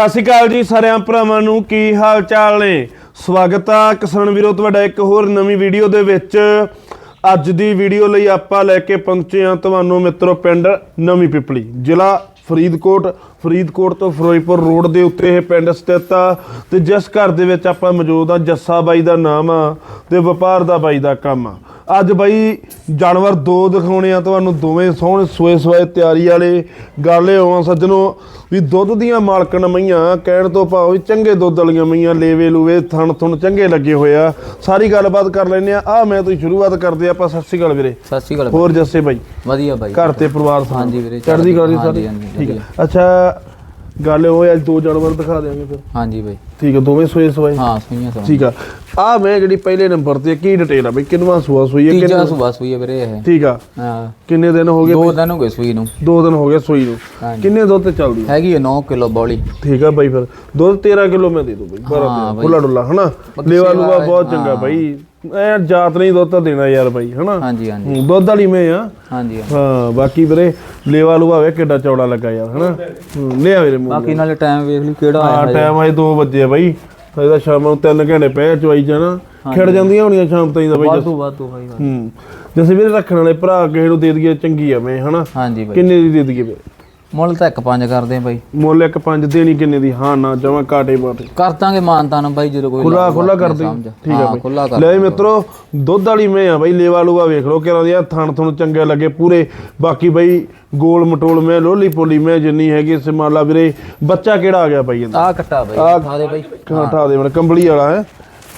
ਸਤਿ ਸ਼੍ਰੀ ਅਕਾਲ ਜੀ ਸਾਰਿਆਂ ਭਰਾਵਾਂ ਨੂੰ, ਕੀ ਹਾਲ ਚਾਲ ਨੇ? ਸਵਾਗਤ ਆ ਕਿਸਾਨ ਵੀਰੋ, ਤੁਹਾਡਾ ਇੱਕ ਹੋਰ ਨਵੀਂ ਵੀਡੀਓ ਦੇ ਵਿੱਚ। ਅੱਜ ਦੀ ਵੀਡੀਓ ਲਈ ਆਪਾਂ ਲੈ ਕੇ ਪਹੁੰਚੇ ਹਾਂ ਤੁਹਾਨੂੰ ਮਿੱਤਰੋ ਪਿੰਡ ਨਵੀਂ ਪਿਪਲੀ, ਜ਼ਿਲ੍ਹਾ ਫਰੀਦਕੋਟ। ਫਰੀਦਕੋਟ ਤੋਂ ਫਿਰੋਜ਼ਪੁਰ ਰੋਡ ਦੇ ਉੱਤੇ ਇਹ ਪਿੰਡ ਸਥਿਤ ਆ ਤੇ ਜਿਸ ਘਰ ਦੇ ਵਿੱਚ ਆਪਾਂ ਮੌਜੂਦ ਆ ਜੱਸਾ ਬਾਈ ਦਾ ਨਾਮ ਆ ਤੇ ਵਪਾਰ ਦਾ ਬਾਈ ਦਾ ਕੰਮ ਆ। ਅੱਜ ਬਾਈ ਜਾਨਵਰ ਦੋ ਦਿਖਾਉਣੇ ਆ ਤੁਹਾਨੂੰ ਦੋਵੇਂ ਸੋਹਣੇ ਸੋਏ ਸੋਏ ਤਿਆਰੀ ਵਾਲੇ ਗਾਲੇ ਹੋਵਾਂ ਸੱਜਣੋ ਵੀ ਦੁੱਧ ਦੀਆਂ ਮਾਲਕਣ ਮਈਆਂ ਕਹਿਣ ਤੋਂ ਭਾਵ ਚੰਗੇ ਦੁੱਧ ਵਾਲੀਆਂ ਮਈਆਂ ਲੇਵੇ ਲੂਵੇ ਥਣ ਥੁਣ ਚੰਗੇ ਲੱਗੇ ਹੋਏ ਆ। ਸਾਰੀ ਗੱਲਬਾਤ ਕਰ ਲੈਨੇ ਆ। ਆ ਮੈਂ ਤੁਸੀਂ ਸ਼ੁਰੂਆਤ ਕਰਦੇ ਆ ਆਪਾਂ ਸਤਿ ਸ਼੍ਰੀ ਅਕਾਲ ਵੀਰੇ। ਸਤਿ ਸ਼੍ਰੀ ਅਕਾਲ ਹੋਰ ਜੱਸੇ ਬਾਈ? ਵਧੀਆ ਬਾਈ। ਘਰ ਤੇ ਪਰਿਵਾਰ? ਹਾਂਜੀ ਵੀਰੇ, ਚੜ੍ਹਦੀ ਕਲਾ ਦੀ ਸਾਰੀ? ਠੀਕ। ਹੈ। ਅੱਛਾ ਗੱਲ ਉਹ ਅੱਜ ਦੋ ਜਾਨਵਰ ਦਿਖਾ ਦਿਆਂਗੇ ਫਿਰ। ਹਾਂਜੀ ਬਾਈ। ਠੀਕ ਹੈ ਦੋਵੇਂ ਸੋਏ ਸੋਏ? ਹਾਂ ਸੁਈਆਂ ਸਭ ਠੀਕ ਆ। ਆ ਮੈਂ ਜਿਹੜੀ ਪਹਿਲੇ ਨੰਬਰ ਤੇ ਆ, ਕੀ ਡਿਟੇਲ ਆ ਬਈ? ਕਿੰਨਵਾਂ ਸੂਆ ਸੂਈ ਹੈ ਤੀਜਾ ਕਿੰਨੇ ਸੁਬਾ ਸੂਈ ਹੈ ਵੀਰੇ ਇਹ। ਠੀਕ ਆ। ਹਾਂ। ਕਿੰਨੇ ਦਿਨ ਹੋ ਗਏ ਦੋ ਦਿਨ ਹੋ ਗਏ ਸੂਈ ਨੂੰ। ਦੋ ਦਿਨ ਹੋ ਗਏ ਸੂਈ ਨੂੰ। ਕਿੰਨੇ ਦੁੱਧ ਤੇ ਚੱਲਦੀ ਆ? ਹੈਗੀ 9 ਕਿਲੋ ਬੋਲੀ। ਠੀਕ ਆ ਬਾਈ ਫਿਰ। ਦੁੱਧ 13 ਕਿਲੋ ਮੈਂ ਦੇ ਦੂੰ ਬਾਈ ਬੜਾ ਹਾਂ ਬਾਈ। ਖੁੱਲਾ ਡੁੱਲਾ ਹਨਾ? ਲੇਵਾ ਲੂਵਾ ਬਹੁਤ। ਚੰਗਾ ਬਾਈ। ਐ ਜਾਤ ਨਹੀਂ ਦੁੱਧ ਤਾਂ ਦੇਣਾ ਯਾਰ ਬਾਈ ਹਨਾ? ਹਾਂਜੀ ਹਾਂਜੀ। ਦੁੱਧ ਵਾਲੀ ਮੈਂ ਆ। ਹਾਂਜੀ। ਹਾਂ ਬਾਕੀ ਵੀਰੇ ਲੇਵਾ ਲੂਵਾ ਵੇ ਕਿੱਡਾ ਚੌੜਾ ਲੱਗਾ ਯਾਰ ਹਨਾ? ਹੂੰ, ਲਿਆ ਵੀਰੇ ਬਾਕੀ ਨਾਲੇ ਟਾਈਮ ਵੇਖ ਲਈ ਕਿਹੜਾ ਹਾਂ ਆਇਆ ਟਾਈਮ ਅਜੇ 2 ਵਜੇ ਆ ਬਾਈ ਇਹਦਾ ਸ਼ਾਮ ਨੂੰ 3 ਘੰਟੇ ਪੈ ਚਵਾਈ ਜਾਣਾ। ਖਿੜ ਜਾਂਦੀਆਂ ਹੋਣੀਆਂ ਸ਼ਾਮ ਤਾਈਂ ਦਾ ਬਾਈ ਵਾਧੂ ਵਾਧੂ ਬਾਈ ਵਾਧੂ। ਹੂੰ। ਜਿਵੇਂ ਵੀਰੇ ਰੱਖਣ ਵਾਲੇ ਭਰਾ ਕਿਸੇ ਨੂੰ ਦੇ ਦਈਏ ਚੰਗੀ ਆ ਮੈਂ ਹਨਾ? ਹਾਂਜੀ ਬਾਈ। ਕਿੰਨੇ ਦੀ ਦੇ ਦਈਏ ਵੀਰੇ ਮੁੱਲ ਤਾਂ ਇੱਕ ਪੰਜ ਕਰਦੇ ਆ ਬਾਈ। ਮੁੱਲ ਇੱਕ ਪੰਜ ਦੇਣੀ ਕਿੰਨੇ ਦੀ? ਹਾਂ ਨਾ ਜਮਾ ਕਾਟੇ ਬਾਟੇ। ਕਰ ਦਾਂਗੇ ਮਾਨਤਾਨ ਬਾਈ ਜਦੋਂ ਕੋਈ ਖੁੱਲਾ ਖੁੱਲਾ ਕਰ ਦੇ। ਠੀਕ ਆ ਖੁੱਲਾ ਬਈ। ਕਰ ਲੈ ਮਿੱਤਰੋ ਦੁੱਧ ਵਾਲੀ ਮੈਂ ਆ ਬਈ ਲੇਵਾ ਲੂਵਾ ਵੇਖ ਲਓ ਕਿਰਾਂ ਦੀ ਥਣ ਥਣ ਚੰਗੇ ਲੱਗੇ ਪੂਰੇ। ਬਾਕੀ ਬਈ ਗੋਲ ਮਟੋਲ ਮੈਂ ਲੋਲੀ ਪੋਲੀ ਮੈਂ ਜਿੰਨੀ ਹੈਗੀ ਸਮਾਲਾ ਵੀਰੇ ਬੱਚਾ ਕਿਹੜਾ ਆ ਗਿਆ ਬਈ ਇਹਦਾ? ਆ ਕੱਟਾ ਬਾਈ ਖਾ ਦੇ ਬਾਈ। ਹਟਾ ਦੇ ਮਨ ਕੰਬਲੀ ਵਾਲਾ ਹੈ?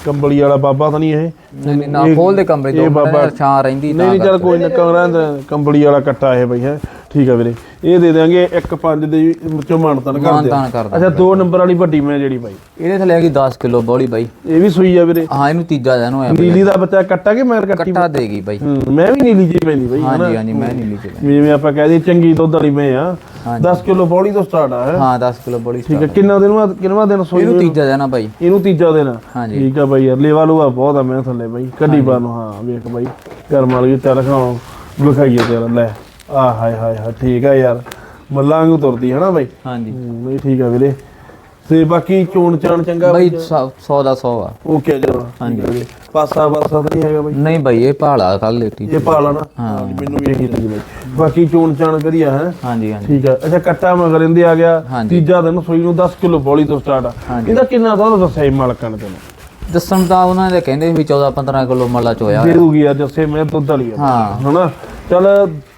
ਕੰਬਲੀ ਵਾਲਾ ਬਾਬਾ ਤਾਂ ਨਹੀਂ ਇਹ। ਨਹੀਂ ਨਹੀਂ ਨਾ ਖੋਲ ਦੇ ਕਮਰੇ ਤੋਂ ਬਾਬਾ ਛਾਂ ਰਹਿੰਦੀ ਨਹੀਂ ਨਹੀਂ ਚੱਲ ਕੋਈ ਨਾ ਕਮਰਾ ਕੰਬਲੀ ਵਾਲਾ ਕੱਟਾ ਇਹ ਬਈ ਹੈ? ਠੀਕ ਆ ਵੀਰੇ। ਇਹ ਦੇ ਦਿਆਂਗੇ ਇੱਕ ਪੰਜ ਦੇ ਵਿੱਚੋਂ ਮਾਨਤਨ ਕਰ ਮਾਨਤਾਨ ਕਰਦਾ ਅੱਛਾ ਦੋ ਨੰਬਰ ਵਾਲੀ ਵੱਡੀ ਮੈਂ ਜਿਹੜੀ ਬਾਈ। ਇਹਦੇ ਥੱਲੇ ਹੈਗੀ 10 ਕਿਲੋ ਬੋਲੀ ਬਾਈ। ਇਹ ਵੀ ਸੂਈ ਆ ਵੀਰੇ। ਹਾਂ ਇਹਨੂੰ ਤੀਜਾ ਦਿਨ ਹੋਇਆ ਬਾਈ ਨੀਲੀ ਦਾ ਬੱਚਾ ਕੱਟਾ ਕਿ ਮੈਰ ਕੱਟੀ ਕੱਟਾ ਦੇਗੀ ਬਾਈ। ਹੂੰ, ਮੈਂ ਵੀ ਨੀਲੀ ਜੀ ਪੈਂਦੀ ਬਈ ਹਾਂਜੀ ਹਾਂਜੀ ਮੈਂ ਨਹੀਂ ਲਈ ਵੀ ਜਿਵੇਂ ਆਪਾਂ ਕਹਦੇ ਚੰਗੀ ਦੁੱਧ ਵਾਲੀ ਮੈਂ ਆ। ਹਾਂਜੀ। 10 ਕਿਲੋ ਬੌਲੀ ਤੋਂ ਸਟਾਰਟ ਆ ਹੈ? ਹਾਂ 10 ਕਿਲੋ ਬੋਲੀ ਠੀਕ ਹੈ ਕਿੰਨਾ ਦਿਨ ਬਾਅਦ ਕਿੰਨਵਾ ਦਿਨ ਸੋਈ ਇਹਨੂੰ ਤੀਜਾ ਦਿਨ ਆ ਬਾਈ। ਇਹਨੂੰ ਤੀਜਾ ਦਿਨ ਆ। ਹਾਂਜੀ। ਠੀਕ ਆ ਬਾਈ ਯਾਰ ਲੇਵਾ ਲੂਆ ਬਹੁਤ ਆ ਮੈਂ ਥੱਲੇ ਬਾਈ। ਕੱਢੀ ਪਾ ਨੂੰ ਹਾਂ ਵੇਖ ਬਾਈ। ਕਰਮ ਵਾਲੀ ਚੱਲ ਖਾਓ ਲੁਕਾਈਏ ਤੇਰਾ ਲੈ। ਆ ਹਾਏ ਹਾਏ ਹਾਏ ਠੀਕ ਆ ਯਾਰ। ਮੱਲਾਂ ਵਾਂਗੂ ਤੁਰਦੀ ਹੈ ਨਾ ਬਾਈ? ਹਾਂਜੀ। ਨਹੀਂ ਠੀਕ ਆ ਵੀਰੇ। ਤੇ ਬਾਕੀ ਚੋਣ ਚਾਣ ਚੰਗਾ ਬਾਈ 100 ਦਾ 100 ਆ। ਓਕੇ ਜਰਾ ਹਾਂਜੀ। ਪਾਸਾ ਪਾਸਾ ਤਾਂ ਨਹੀਂ ਹੈਗਾ ਬਾਈ? ਨਹੀਂ ਬਾਈ ਇਹ ਭਾਲਾ ਕੱਲ ਲੇਟੀ। ਇਹ ਪਾ ਲੈਣਾ ਹਾਂ। ਮੈਨੂੰ ਵੀ ਇਹੀ ਲੱਗੀ ਬਾਈ। ਬਾਕੀ ਚੋਣ ਚਾਣ ਵਧੀਆ ਹੈ? ਹਾਂਜੀ ਹਾਂਜੀ। ਠੀਕ ਆ। ਅੱਛਾ ਕੱਟਾ ਮਗਰ ਇਹਦੇ ਆ ਗਿਆ। ਹਾਂਜੀ। ਤੀਜਾ ਦਿਨ ਸੋਈ ਨੂੰ 10 ਕਿਲੋ ਬੋਲੀ ਤੋਂ ਸਟਾਰਟ ਆ। ਹਾਂਜੀ। ਇਹਦਾ ਕਿੰਨਾ ਦੁੱਧ ਦੱਸਿਆ ਸੀ ਮਾਲਕਾਂ ਨੇ ਤੈਨੂੰ? ਦੱਸਣ ਦਾ ਉਹਨਾਂ ਦੇ ਕਹਿੰਦੇ ਵੀ 14 15 ਕਿਲੋ ਮੱਲਾ ਚੋਇਆ ਦੇ ਦੂਗੀ ਆ ਜੱਸੇ ਮੈਂ ਦੁੱਧ ਵਾਲੀ ਆ। ਹਾਂ। ਹਨਾ? ਚੱਲ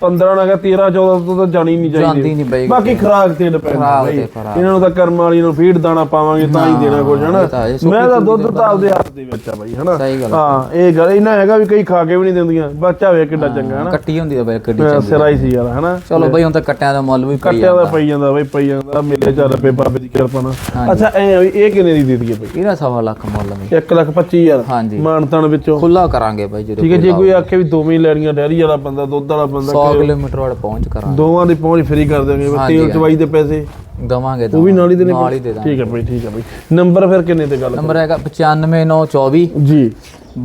15 ਨਾ 13 14 ਤੋਂ ਤਾਂ ਜਾਣੀ ਨਹੀਂ ਜਾਂਦੀ ਚਾਹੀਦੀ ਨਹੀਂ ਬਾਈ ਬਾਕੀ ਖਰਾਕ ਤੇ ਡਿਪੈਂਡ ਖੁਰਾਕ ਬਾਈ। ਤੇ ਖੁਰਾਕ। ਇਹਨਾਂ ਨੂੰ ਤਾਂ ਕਰਮ ਵਾਲੀ ਨੂੰ ਫੀਡ ਦਾਣਾ ਪਾਵਾਂਗੇ ਤਾਂ ਹੀ ਦੇਣਾ ਕੁਝ ਹਨਾ? ਇਹ ਤਾਂ ਹੈ, ਸੁੱਕੀ ਮੈਂ ਤਾਂ ਦੁੱਧ ਤਾਂ ਆਪਦੇ ਹੱਥ ਦੇ ਵਿੱਚ ਆ ਬਾਈ ਹਨਾ? ਸਹੀ ਗੱਲ ਆ। ਹਾਂ ਇਹ ਗੱਲ ਇਹਨਾਂ ਹੈਗਾ ਵੀ ਕਈ ਖਾ ਕੇ ਵੀ ਨਹੀਂ ਦਿੰਦੀਆਂ। ਬੱਚਾ ਵੇ ਕਿੱਡਾ ਚੰਗਾ ਹਨਾ? ਕੱਟੀ ਹੁੰਦੀ ਆ ਬਾਈ ਕੱਟੀ ਹਾਂ, ਸਿਰਾ ਹੀ ਸੀ ਯਾਰ ਹਨਾ? ਚਲੋ ਬਾਈ ਹੁਣ ਤਾਂ ਕੱਟਿਆਂ ਦਾ ਮੁੱਲ ਵੀ ਪਈ ਕੱਟਿਆ ਦਾ ਪਈ ਜਾਂਦਾ ਬਈ ਪਈ ਜਾਂਦਾ। ਮੇਲੇ ਚੱਲ ਰੁਪਏ ਬਾਬੇ ਦੀ ਕਿਰਪਾ ਨਾਲ। ਅੱਛਾ ਐ ਵੀ ਇਹ ਕਿੰਨੇ ਦੀ ਦੇ ਦਈਏ ਬਈ? ਇਹਦਾ ਸਵਾ ਲੱਖ ਮੁੱਲ ਵੀ 1 ਲੱਖ 25000 ਹਾਂਜੀ। ਮਾਨਤਾਨ ਵਿੱਚੋਂ। ਖੁੱਲਾ ਕਰਾਂਗੇ ਬਾਈ ਜਦੋਂ ਠੀਕ ਹੈ ਜੇ ਕੋਈ ਆਖੇ ਵੀ ਦੋਵੇਂ ਹੀ ਲੈਣੀਆਂ ਡੈਰੀ ਵਾਲਾ ਬੰਦਾ ਦੁੱਧ ਵਾਲਾ ਬੰਦਾ 100 ਕਿਲੋਮੀਟਰ ਵਾਲਾ ਪਹੁੰਚ ਕਰਾਂਗੇ। ਦੋਵਾਂ ਦੀ ਪਹੁੰਚ ਫ੍ਰੀ ਕਰ ਦੇਵਾਂਗੇ ਹਾਂਜੀ, ਤੇਲ ਚਵਾਈ ਦੇ ਪੈਸੇ। ਦਵਾਂਗੇ ਉਹ ਵੀ ਨਾਲ ਹੀ ਦੇਣੇ ਨਾਲ ਹੀ ਦੇ ਦਾਂਗੇ। ਠੀਕ ਹੈ ਬਈ ਠੀਕ ਹੈ ਬਈ। ਨੰਬਰ ਫਿਰ ਕਿੰਨੇ ਤੇ ਗੱਲ ਨੰਬਰ ਹੈਗਾ 95924 ਜੀ।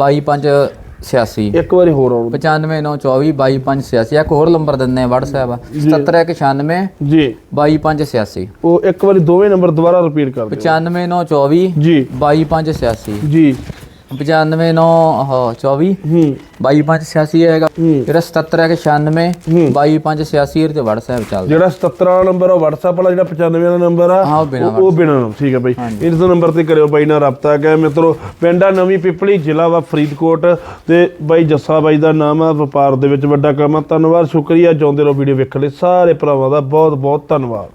22586 ਇੱਕ ਵਾਰੀ ਹੋਰ ਆਉਣ 95924 22586 ਇੱਕ ਹੋਰ ਨੰਬਰ ਦਿੰਦੇ ਆ WhatsApp 7196 ਜੀ। 22586 ਉਹ ਇੱਕ ਵਾਰੀ ਦੋਵੇਂ ਨੰਬਰ ਦੁਬਾਰਾ ਰਿਪੀਟ ਕਰ ਦਿਓ। 95924 ਜੀ। 22586 ਜੀ। 95 ਉਹ 24 ਹੂੰ। 2286 ਹੈਗਾ। ਜਿਹੜਾ 77 ਹੈ। ਕਿ 96 2286 ਤੇ WhatsApp ਚੱਲਦਾ। ਜਿਹੜਾ 77 ਜਿਹੜਾ 95 ਵਾਲਾ ਨੰਬਰ ਆ ਉਹ ਠੀਕ ਹੈ ਬਾਈ। ਇਸ ਨੰਬਰ ਤੇ ਕਰਿਓ ਬਾਈ ਨਾਲ ਰابطਾ ਹੈ ਮਿੱਤਰੋ ਪਿੰਡਾ ਨਵੀਂ ਪਿਪਲੀ ਜ਼ਿਲ੍ਹਾ ਵਾ ਫਰੀਦਕੋਟ। ਤੇ ਬਾਈ ਜੱਸਾ ਬਾਈ ਦਾ ਨਾਮ ਆ ਵਪਾਰ ਦੇ ਵਿੱਚ ਵੱਡਾ ਕੰਮ ਆ। ਧੰਨਵਾਦ ਸ਼ੁਕਰੀਆ। ਜਾਉਂਦੇ ਰਹੋ ਵੀਡੀਓ ਵੇਖਣ ਲਈ। ਸਾਰੇ ਭਰਾਵਾਂ ਦਾ ਬਹੁਤ ਬਹੁਤ ਧੰਨਵਾਦ।